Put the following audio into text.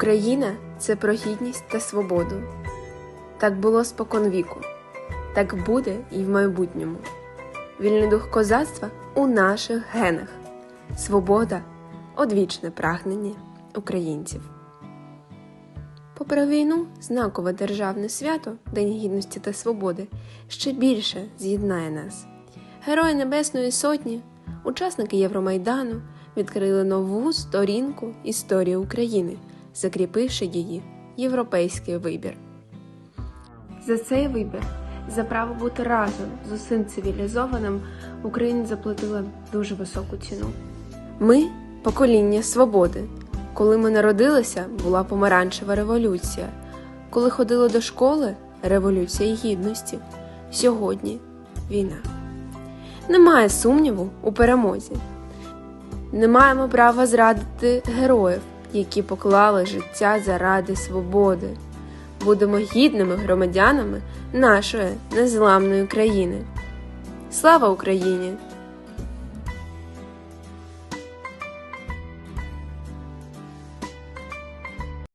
Україна це про гідність та свободу. Так було споконвіку, так буде і в майбутньому. Вільний дух козацтва у наших генах. Свобода одвічне прагнення українців. Попри війну, знакове державне свято День Гідності та Свободи ще більше з'єднає нас. Герої Небесної Сотні, учасники Євромайдану відкрили нову сторінку історії України, закріпивши її європейський вибір. За цей вибір, за право бути разом з усім цивілізованим, Україна заплатила дуже високу ціну. Ми покоління свободи. Коли ми народилися, була помаранчева революція. Коли ходили до школи революція гідності. Сьогодні війна. Немає сумніву у перемозі. Не маємо права зрадити героїв, які поклали життя заради свободи. Будемо гідними громадянами нашої незламної країни. Слава Україні!